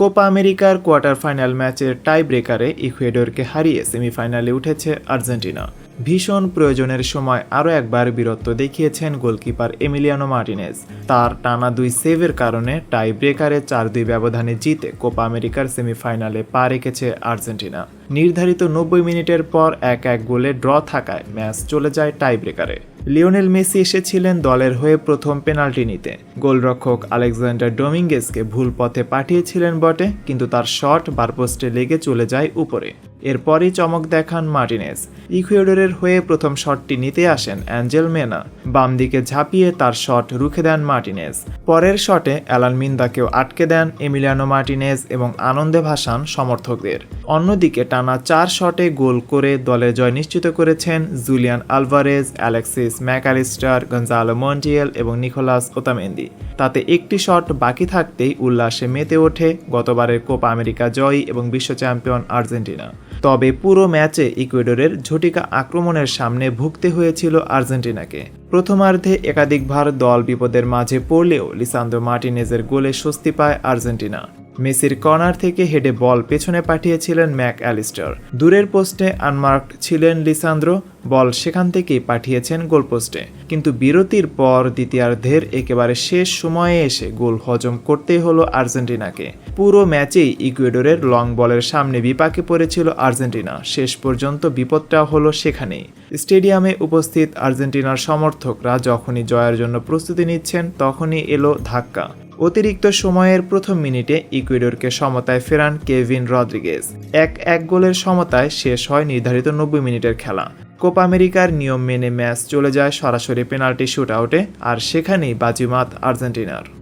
Copa আমেরিকার quarter final ম্যাচের টাই ব্রেকারে ইকুয়েডরকে হারিয়ে সেমিফাইনালে উঠেছে আর্জেন্টিনা। ভীষণ প্রয়োজনের সময় আরও একবার বীরত্ব দেখিয়েছেন গোলকিপার এমিলিয়ানো মার্টিনেজ। তার টানা দুই সেভের কারণে টাই ব্রেকারে চার দুই ব্যবধানে জিতে কোপা আমেরিকার সেমিফাইনালে পা রেখেছে আর্জেন্টিনা। নির্ধারিত নব্বই মিনিটের পর এক এক গোলে ড্র থাকায় ম্যাচ চলে যায় টাই ব্রেকারে লিওনেল মেসি এসেছিলেন দলের হয়ে প্রথম পেনাল্টি নিতে। গোলরক্ষক আলেকজান্ডার ডোমিঙ্গেসকে ভুল পথে পাঠিয়েছিলেন বটে, কিন্তু তার শট বারপোস্টে লেগে চলে যায় উপরে। এরপরই চমক দেখান মার্টিনেস। ইকুয়েডরের হয়ে প্রথম শটটি নিতে আসেন অ্যাঞ্জেল মেনা। বাম দিকে ঝাঁপিয়ে তার শট রুখে দেন মার্টিনেজ পরের শটে অ্যালান মিন্দাকেও আটকে দেন এমিলিয়ানো মার্টিনেজ এবং আনন্দে ভাসান সমর্থকদের। অন্যদিকে টানা চার শটে গোল করে দলের জয় নিশ্চিত করেছেন Julian Alvarez, Alexis Mac Allister Gonzalo Montiel এবং নিকোলাস ওতামেন্দি। তাতে একটি শট বাকি থাকতেই উল্লাসে মেতে ওঠে গতবারের কোপা আমেরিকা জয়ী এবং বিশ্ব চ্যাম্পিয়ন আর্জেন্টিনা। তবে পুরো ম্যাচে ইকুয়েডরের ঝটিকা আক্রমণের সামনে ভুগতে হয়েছিল আর্জেন্টিনাকে। প্রথমার্ধে একাধিকবার দল বিপদের মাঝে পড়লেও লিসান্দ্রো মার্টিনেজের গোলে স্বস্তি পায় আর্জেন্টিনা। মেসির কর্নার থেকে হেডে বল পেছনে পাঠিয়েছিলেন ম্যাক অ্যালিস্টার দূরের পোস্টে আনমার্কড ছিলেন লিসান্দ্রো বল সেখান থেকেই পাঠিয়েছেন গোলপোস্টে। কিন্তু বিরতির পর দ্বিতীয়ার্ধের একেবারে শেষ সময়ে এসে গোল হজম করতেই হলো আর্জেন্টিনাকে। পুরো ম্যাচেই ইকুয়েডরের লং বলের সামনে বিপাকে পড়েছিল আর্জেন্টিনা। শেষ পর্যন্ত বিপদটা হলো সেখানেই। স্টেডিয়ামে উপস্থিত আর্জেন্টিনার সমর্থকরা যখনই জয়ের জন্য প্রস্তুতি নিচ্ছেন, তখনই এলো ধাক্কা। অতিরিক্ত সময়ের প্রথম মিনিটে ইকুয়েডরকে সমতায় ফেরান কেভিন রদ্রিগেজ। এক এক গোলের সমতায় শেষ হয় নির্ধারিত নব্বই মিনিটের খেলা। কোপা আমেরিকার নিয়ম মেনে ম্যাচ চলে যায় সরাসরি পেনাল্টি শুট আউটে আর সেখানেই বাজিমাত আর্জেন্টিনার।